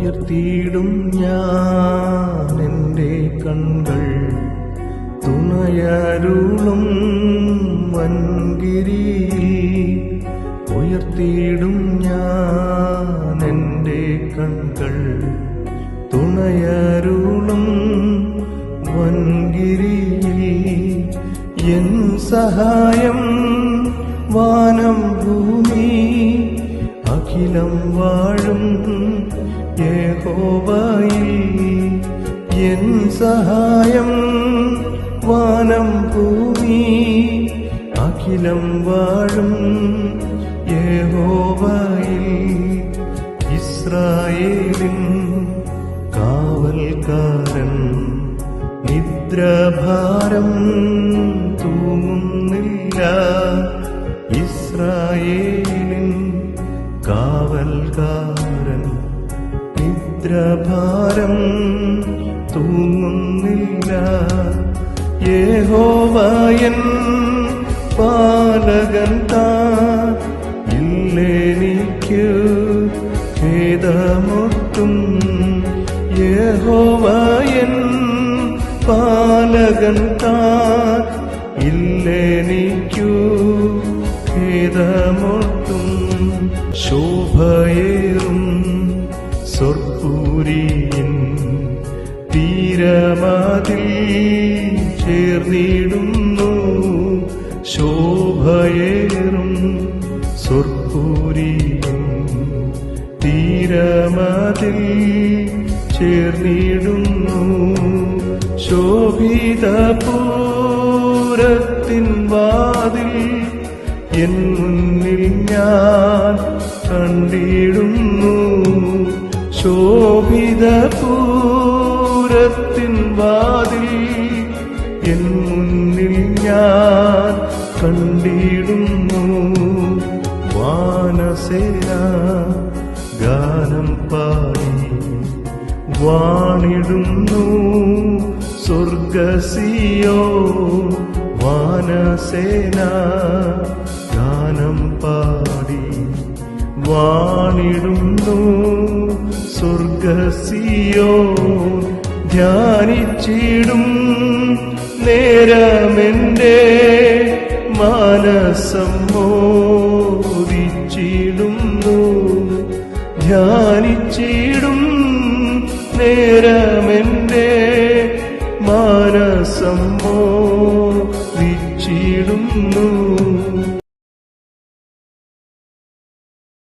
ഉയർത്തിയിടും ഞാൻ എന്റെ തുണയരുളും വൻകിരിയിൽ ഉയർത്തിയിടും ഞാൻ എന്റെ തുണയരുളും വൻകിരിയിൽ എൻ സഹായം വാനം ഭൂമി അഖിലം വാഴും യഹോവയിൽ എൻ സഹായം വാനം ഭൂമി അഖിലം വാഴും യഹോവയിൽ ഇസ്രായേലിൻ കാവൽക്കാരൻ നിദ്രഭാരം തൂങ്ങുന്നില്ല. ഇസ്രായേലിൻ കാവൽക്കാരൻ നിദ്രഭാരം തൂങ്ങുന്നില്ല. യേഹോവയൻ പാലകൻ താ. ഇല്ലെനിക്ക് ഭേദമൊട്ടും യഹോവയൻ പാലകൻ താ. ഇല്ലെനിക്കു ഭേദമൊട്ടും ശോഭയേറും സ്വർപ്പൂരിയിൻ തീരമതിൽ ചേർന്നിടുന്നു. ശോഭയേറും സ്വർപ്പൂരിയിൻ തീരമതിൽ ചേർന്നിടുന്നു. ശോഭിത പൂരത്തിൻ വാതിൽ എൻ മുന്നിൽ ഞാൻ കണ്ടിടുന്നു. ശോഭിത പൂരത്തിൻ വാതിൽ എൻ മുന്നിൽ ഞാൻ കണ്ടിടുന്നു. വാനസേന ഗാനം പാടി വാണിടുന്നു. സ്വർഗസിയോ വാനസേന ഗാനം പാടി വാണിടുന്നു. സ്വർഗസിയോ ധ്യാനിച്ചിടും നേരമെന്റെ മാനസം മോദിച്ചിടുന്നു ധ്യാനിച്ചിടും നേരമെന്റെ മാനസം മോദിച്ചിടുന്നു